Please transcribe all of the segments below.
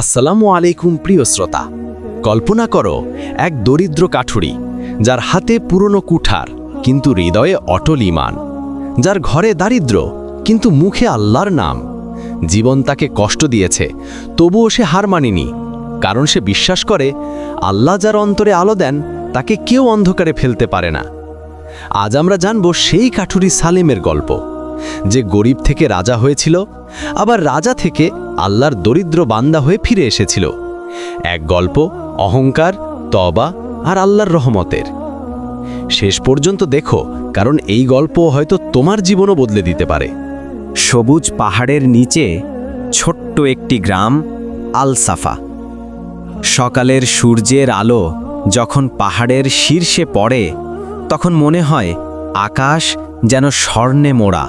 আসসালামু আলাইকুম প্রিয় শ্রোতা। কল্পনা করো, এক দরিদ্র কাঠুরি, যার হাতে পুরনো কুঠার, কিন্তু হৃদয়ে অটল ইমান। যার ঘরে দারিদ্র, কিন্তু মুখে আল্লাহর নাম। জীবন তাকে কষ্ট দিয়েছে, তবুও সে হার মানিনি। কারণ সে বিশ্বাস করে, আল্লাহ যার অন্তরে আলো দেন, তাকে কেউ অন্ধকারে ফেলতে পারে না। আজ আমরা জানব সেই কাঠুরি সালেমের গল্প। যে গরিব থেকে রাজা হয়েছিল, আবার রাজা থেকে আল্লাহর দরিদ্র বান্দা হয়ে ফিরে এসেছিল। এক গল্প, অহংকার তবা আর আল্লাহর রহমতের। শেষ পর্যন্ত দেখো, কারণ এই গল্প হয়তো তোমার জীবনও বদলে দিতে পারে। সবুজ পাহাড়ের নিচে ছোট্ট একটি গ্রাম, আলসাফা। সকালের সূর্যের আলো যখন পাহাড়ের শীর্ষে পড়ে, তখন মনে হয় আকাশ যেন স্বর্ণে মোড়া।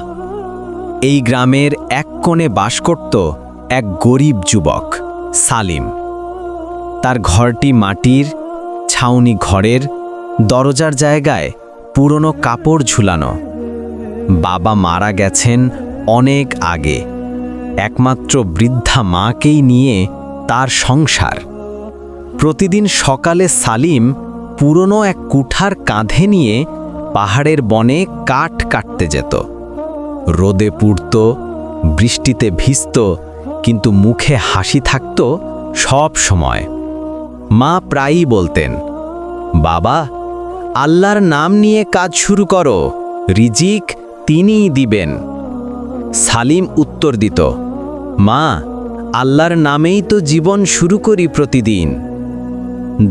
এই গ্রামের এক কোণে বাস করত এক গরিব যুবক, সালিম। তার ঘরটি মাটির, ছাউনি ঘরের, দরজার জায়গায় পুরনো কাপড় ঝুলানো। বাবা মারা গেছেন অনেক আগে। একমাত্র বৃদ্ধা মাকেই নিয়ে তার সংসার। প্রতিদিন সকালে সালিম পুরনো এক কুঠার কাঁধে নিয়ে পাহাড়ের বনে কাঠ কাটতে যেত। রোদে পুড়ত, বৃষ্টিতে ভিজত, কিন্তু মুখে হাসি থাকত সব সময়। মা প্রায়ই বলতেন, বাবা, আল্লাহর নাম নিয়ে কাজ শুরু করো, রিজিক তিনিই দিবেন। সালিম উত্তর দিত, মা, আল্লাহর নামেই তো জীবন শুরু করি প্রতিদিন।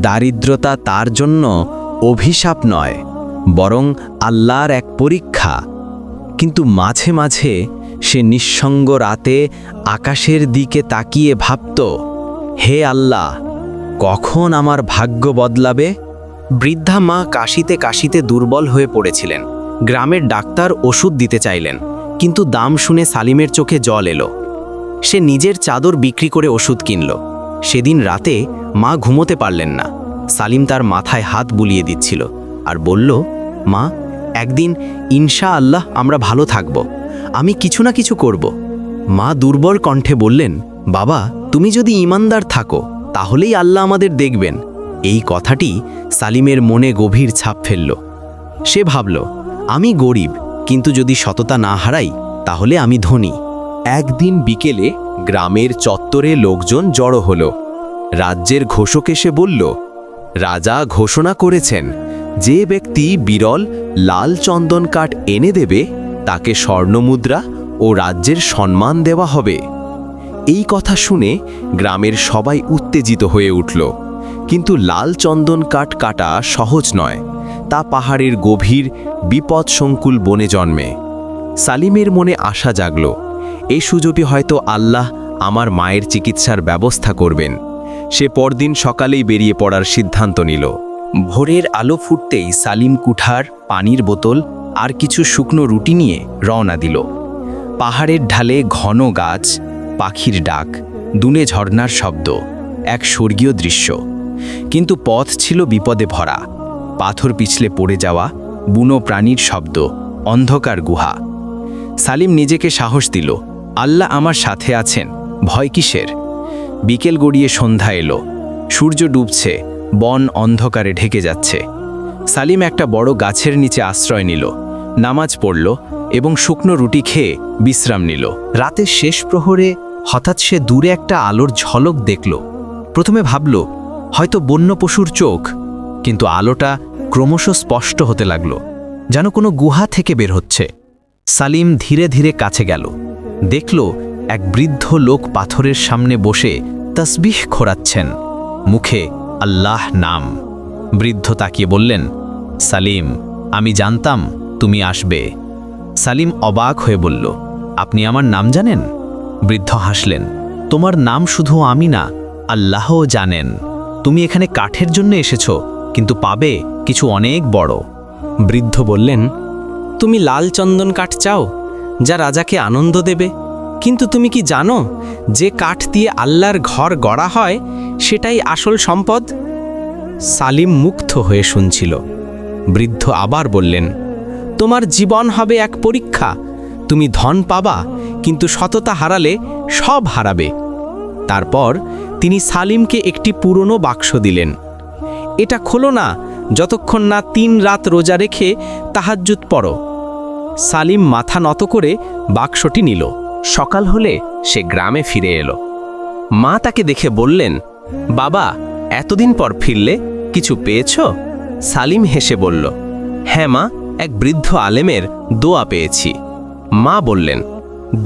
দারিদ্রতা তার জন্য অভিশাপ নয়, বরং আল্লাহর এক পরীক্ষা। কিন্তু মাঝে মাঝে সে নিঃসঙ্গ রাতে আকাশের দিকে তাকিয়ে ভাবত, হে আল্লাহ, কখন আমার ভাগ্য বদলাবে? বৃদ্ধা মা কাশিতে কাশিতে দুর্বল হয়ে পড়েছিলেন। গ্রামের ডাক্তার ওষুধ দিতে চাইলেন, কিন্তু দাম শুনে সালিমের চোখে জল এলো। সে নিজের চাদর বিক্রি করে ওষুধ কিনল। সেদিন রাতে মা ঘুমোতে পারলেন না। সালিম তার মাথায় হাত বুলিয়ে দিচ্ছিল আর বলল, মা একদিন ইনশা আল্লাহ আমরা ভালো থাকব। আমি কিছু না কিছু করব। মা দুর্বল কণ্ঠে বললেন, বাবা, তুমি যদি ইমানদার থাকো, তাহলেই আল্লাহ আমাদের দেখবেন। এই কথাটি সালিমের মনে গভীর ছাপ ফেলল। সে ভাবল, আমি গরিব, কিন্তু যদি সততা না হারাই, তাহলে আমি ধনী। একদিন বিকেলে গ্রামের চত্বরে লোকজন জড়ো হল। রাজ্যের ঘোষক এসে বলল, রাজা ঘোষণা করেছেন যে ব্যক্তি বিরল লাল চন্দন কাঠ এনে দেবে, তাকে স্বর্ণমুদ্রা ও রাজ্যের সম্মান দেওয়া হবে। এই কথা শুনে গ্রামের সবাই উত্তেজিত হয়ে উঠল। কিন্তু লাল চন্দন কাঠ কাটা সহজ নয়, তা পাহাড়ের গভীর, বিপদসংকুল বনে জন্মে। সালিমের মনে আশা জাগল এই সুযোগে হয়তো আল্লাহ আমার মায়ের চিকিৎসার ব্যবস্থা করবেন। সে পরদিন সকালেই বেরিয়ে পড়ার সিদ্ধান্ত নিল। ভোরের আলো ফুটতেই সালিম কুঠার, পানির বোতল আর কিছু শুকনো রুটি নিয়ে রওনা দিল। পাহাড়ের ঢালে ঘন গাছ, পাখির ডাক, দুনে ঝর্ণার শব্দ, এক স্বর্গীয় দৃশ্য। কিন্তু পথ ছিল বিপদে ভরা। পাথর পিছলে পড়ে যাওয়া বুনো প্রাণীর শব্দ, অন্ধকার গুহা। সালিম নিজেকে সাহস দিল, আল্লাহ আমার সাথে আছেন, ভয় কিসের? বিকেল গড়িয়ে সন্ধ্যা এলো, সূর্য ডুবছে বন অন্ধকারে ঢেকে যাচ্ছে। সালিম একটা বড় গাছের নিচে আশ্রয় নিল, নামাজ পড়ল এবং শুকনো রুটি খেয়ে বিশ্রাম নিল। রাতের শেষ প্রহরে হঠাৎ সে দূরে একটা আলোর ঝলক দেখল। প্রথমে ভাবল, হয়তো বন্য পশুর চোখ। কিন্তু আলোটা ক্রমশ স্পষ্ট হতে লাগল, যেন কোনো গুহা থেকে বের হচ্ছে। সালিম ধীরে ধীরে কাছে গেল, দেখল এক বৃদ্ধ লোক পাথরের সামনে বসে তসবিহ খোরাচ্ছেন। মুখে আল্লাহ নাম। বৃদ্ধ তাকিয়ে বললেন, সালিম, আমি জানতাম তুমি আসবে। সালিম অবাক হয়ে বলল, আপনি আমার নাম জানেন? বৃদ্ধ হাসলেন, তোমার নাম শুধু আমি না, আল্লাহও জানেন। তুমি এখানে কাঠের জন্য এসেছ, কিন্তু পাবে কিছু অনেক বড়। বৃদ্ধ বললেন, তুমি লাল চন্দন কাঠ চাও, যা রাজাকে আনন্দ দেবে। কিন্তু তুমি কি জানো, যে কাঠ দিয়ে আল্লাহর ঘর গড়া হয় সেটাই আসল সম্পদ? সালিম মুগ্ধ হয়ে শুনছিল। বৃদ্ধ আবার বললেন, তোমার জীবন হবে এক পরীক্ষা। তুমি ধন পাবা, কিন্তু সততা হারালে সব হারাবে। তারপর তিনি সালিমকে একটি পুরনো বাক্স দিলেন। এটা খোলো না, যতক্ষণ না তিন রাত রোজা রেখে তাহাজ্জুদ পড়ো। সালিম মাথা নত করে বাক্সটি নিল। সকাল হলে সে গ্রামে ফিরে এলো। মা তাকে দেখে বললেন বাবা, এতদিন পর ফিরলে কিছু পেয়েছ? সালিম হেসে বলল হ্যাঁ মা, এক বৃদ্ধ আলেমের দোয়া পেয়েছি। মা বললেন,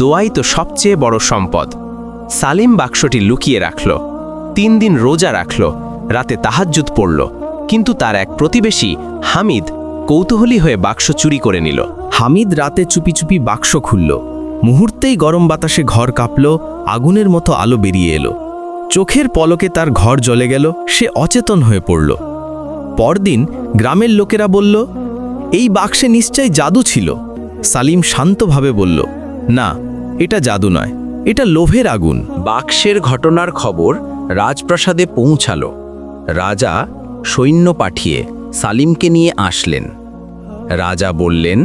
দোয়াই তো সবচেয়ে বড় সম্পদ। সালিম বাক্সটি লুকিয়ে রাখল, তিন দিন রোজা রাখল, রাতে তাহাজ্জুদ পড়ল, কিন্তু তার এক প্রতিবেশী, হামিদ, কৌতূহলী হয়ে বাক্স চুরি করে নিল। হামিদ রাতে চুপি চুপি বাক্স খুলল। মুহূর্তেই গরম বাতাসে ঘর কাঁপল, আগুনের মতো আলো বেরিয়ে এলো। চোখের পলকে তার ঘর জ্বলে গেল, সে অচেতন হয়ে পড়ল। পরদিন গ্রামের লোকেরা বলল, এই বাক্সে নিশ্চয় জাদু ছিল। সালিম শান্তভাবে বলল, না, এটা জাদু নয়, এটা লোভের আগুন। বাক্সের ঘটনার খবর রাজপ্রাসাদে পৌঁছালো। রাজা সৈন্য পাঠিয়ে সালিমকে নিয়ে আসলেন। রাজা বললেন,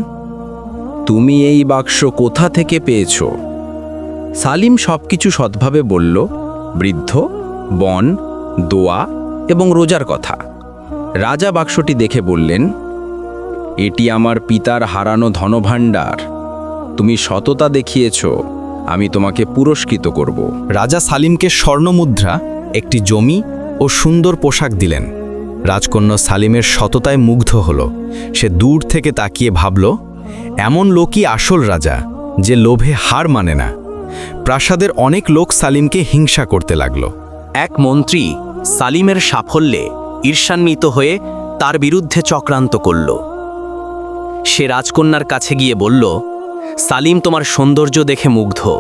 তুমি এই বাক্স কোথা থেকে পেয়েছ? সালিম সবকিছু সৎভাবে বলল বৃদ্ধ, বন, দোয়া এবং রোজার কথা। রাজা বাক্সটি দেখে বললেন, এটি আমার পিতার হারানো ধনভাণ্ডার। তুমি সততা দেখিয়েছ, আমি তোমাকে পুরস্কৃত করব। রাজা সালিমকে স্বর্ণমুদ্রা, একটি জমি ও সুন্দর পোশাক দিলেন। রাজকন্যা সালিমের সততায় মুগ্ধ হল। সে দূর থেকে তাকিয়ে ভাবল, এমন লোকই আসল রাজা, যে লোভে হার মানে না। প্রাসাদের অনেক লোক সালিমকে হিংসা করতে লাগল। এক মন্ত্রী সালিমের সাফল্যে ঈর্ষান্বিত হয়ে তার বিরুদ্ধে চক্রান্ত করল। সে রাজকন্যার কাছে গিয়ে বলল, সালিম, তোমার সৌন্দর্য দেখে মুগ্ধ।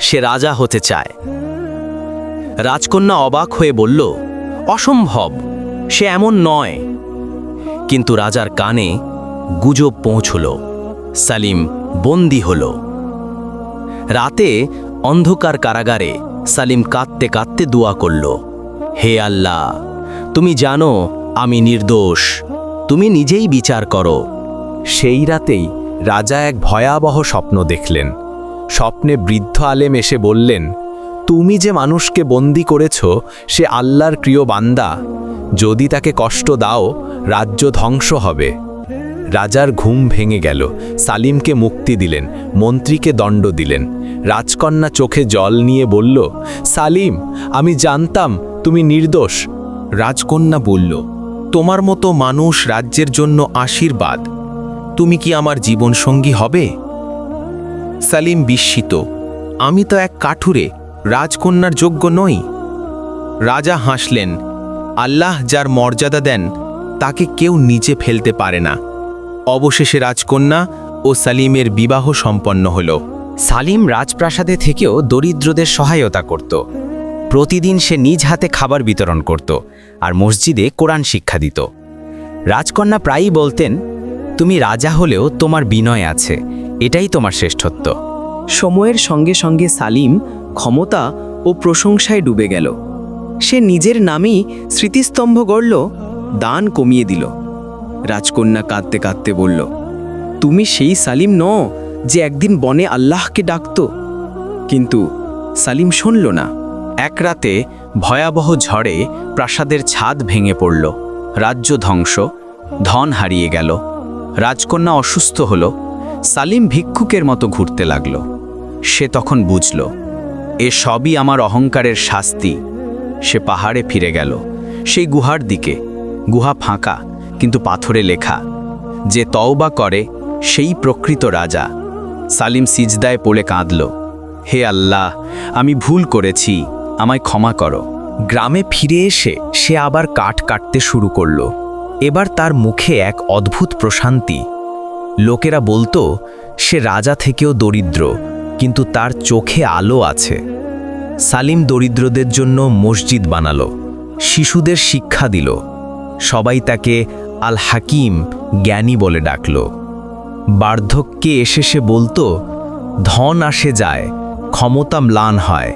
সে রাজা হতে চায়। রাজকন্যা অবাক হয়ে বলল, অসম্ভব, সে এমন নয়। কিন্তু রাজার কানে গুজব পৌঁছল। সালিম বন্দি হল। রাতে অন্ধকার কারাগারে সালিম কাঁদতে কাঁদতে দোয়া করল, হে আল্লাহ, তুমি জানো আমি নির্দোষ, তুমি নিজেই বিচার করো। সেই রাতেই রাজা এক ভয়াবহ স্বপ্ন দেখলেন। স্বপ্নে বৃদ্ধ আলেম এসে বললেন, তুমি যে মানুষকে বন্দি করেছ, সে আল্লাহর প্রিয় বান্দা। যদি তাকে কষ্ট দাও, রাজ্য ধ্বংস হবে। রাজার ঘুম ভেঙে গেল। সালিমকে মুক্তি দিলেন, মন্ত্রীকে দণ্ড দিলেন। রাজকন্যা চোখে জল নিয়ে বলল, সালিম, আমি জানতাম তুমি নির্দোষ। রাজকন্যা বলল, তোমার মতো মানুষ রাজ্যের জন্য আশীর্বাদ। তুমি কি আমার জীবনসঙ্গী হবে? সালিম বিস্মিত, আমি তো এক কাঠুরে, রাজকন্যার যোগ্য নই। রাজা হাসলেন, আল্লাহ যার মর্যাদা দেন, তাকে কেউ নিচে ফেলতে পারে না। অবশেষে রাজকন্যা ও সালিমের বিবাহ সম্পন্ন হল। সালিম রাজপ্রাসাদে থেকেও দরিদ্রদের সহায়তা করত। প্রতিদিন সে নিজ হাতে খাবার বিতরণ করত আর মসজিদে কোরআন শিক্ষা দিত। রাজকন্যা প্রায়ই বলতেন, তুমি রাজা হলেও তোমার বিনয় আছে, এটাই তোমার শ্রেষ্ঠত্ব। সময়ের সঙ্গে সঙ্গে সালিম ক্ষমতা ও প্রশংসায় ডুবে গেল। সে নিজের নামেই স্মৃতিস্তম্ভ গড়ল, দান কমিয়ে দিল। রাজকন্যা কাঁদতে কাঁদতে বলল, তুমি সেই সালিম ন যে একদিন বনে আল্লাহকে ডাকত। কিন্তু সালিম শুনল না। এক রাতে ভয়াবহ ঝড়ে প্রাসাদের ছাদ ভেঙে পড়ল। রাজ্য ধ্বংস, ধন হারিয়ে গেল। রাজকন্যা অসুস্থ হল। সালিম ভিক্ষুকের মতো ঘুরতে লাগল। সে তখন বুঝল, এ সবই আমার অহংকারের শাস্তি। সে পাহাড়ে ফিরে গেল। সেই গুহার দিকে, গুহা ফাঁকা। কিন্তু পাথরে লেখা, যে তওবা করে, সেই প্রকৃত রাজা। সালিম সিজদায় পড়ে কাঁদল, হে আল্লাহ, আমি ভুল করেছি, আমায় ক্ষমা করো। গ্রামে ফিরে এসে সে আবার কাঠ কাটতে শুরু করল। এবার তার মুখে এক অদ্ভুত প্রশান্তি। লোকেরা বলতো, সে রাজা থেকেও দরিদ্র, কিন্তু তার চোখে আলো আছে। সালিম দরিদ্রদের জন্য মসজিদ বানালো, শিশুদের শিক্ষা দিল। সবাই তাকে আল হাকিম জ্ঞানী বলে ডাকল। বার্ধক্যে এসে সে বলতো, ধন আসে যায়, ক্ষমতা ম্লান হয়,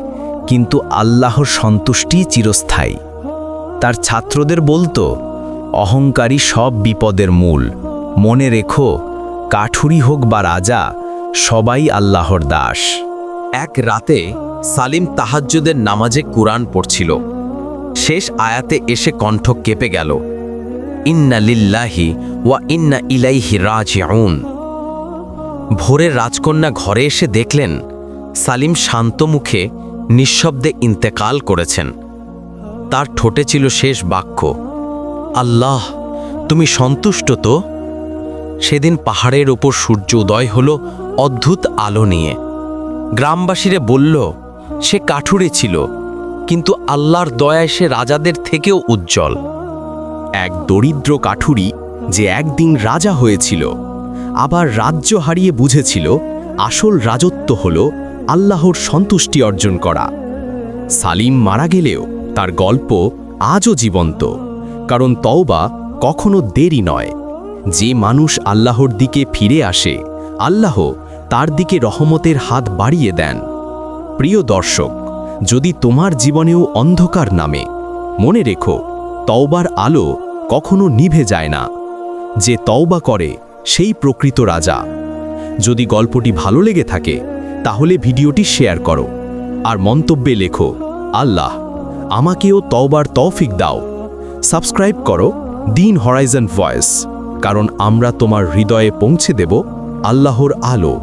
কিন্তু আল্লাহর সন্তুষ্টি চিরস্থায়ী। তার ছাত্রদের বলতো, অহংকারী সব বিপদের মূল। মনে রেখো, কাঠুরি হোক বা রাজা, সবাই আল্লাহর দাস। এক রাতে সালিম তাহাজ্জুদের নামাজে কুরআন পড়ছিল। শেষ আয়াতে এসে কণ্ঠ কেঁপে গেল। ইন্না লিল্লাহি ওয়া ইন্না ইলাইহি রাজিউন। ভোরের রাজকন্যা ঘরে এসে দেখলেন, সালিম শান্ত মুখে নিঃশব্দে ইন্তেকাল করেছেন। তার ঠোঁটে ছিল শেষ বাক্য, আল্লাহ, তুমি সন্তুষ্ট তো? সেদিন পাহাড়ের ওপর সূর্য উদয় হল অদ্ভুত আলো নিয়ে। গ্রামবাসীরে বলল, সে কাঠুরে ছিল, কিন্তু আল্লাহর দয়ায় সে রাজাদের থেকেও উজ্জ্বল। এক দরিদ্র কাঠুরি যে একদিন রাজা হয়েছিল, আবার রাজ্য হারিয়ে বুঝেছিল, আসল রাজত্ব হল আল্লাহর সন্তুষ্টি অর্জন করা। সালিম মারা গেলেও তার গল্প আজও জীবন্ত, কারণ তওবা কখনো দেরি নয়। যে মানুষ আল্লাহর দিকে ফিরে আসে, আল্লাহ তার দিকে রহমতের হাত বাড়িয়ে দেন। প্রিয় দর্শক, যদি তোমার জীবনেও অন্ধকার নামে, মনে রেখো তওবার আলো কখনো নিভে যায় না। যে তওবা করে, সেই প্রকৃত রাজা। যদি গল্পটি ভালো লেগে থাকে, তাহলে ভিডিওটি শেয়ার করো। আর মন্তব্যে লেখো, আল্লাহ, আমাকেও তওবার তৌফিক দাও। সাবস্ক্রাইব করো দিন হরাইজন ভয়েস, কারণ আমরা তোমার হৃদয়ে পৌঁছে দেব আল্লাহর আলো।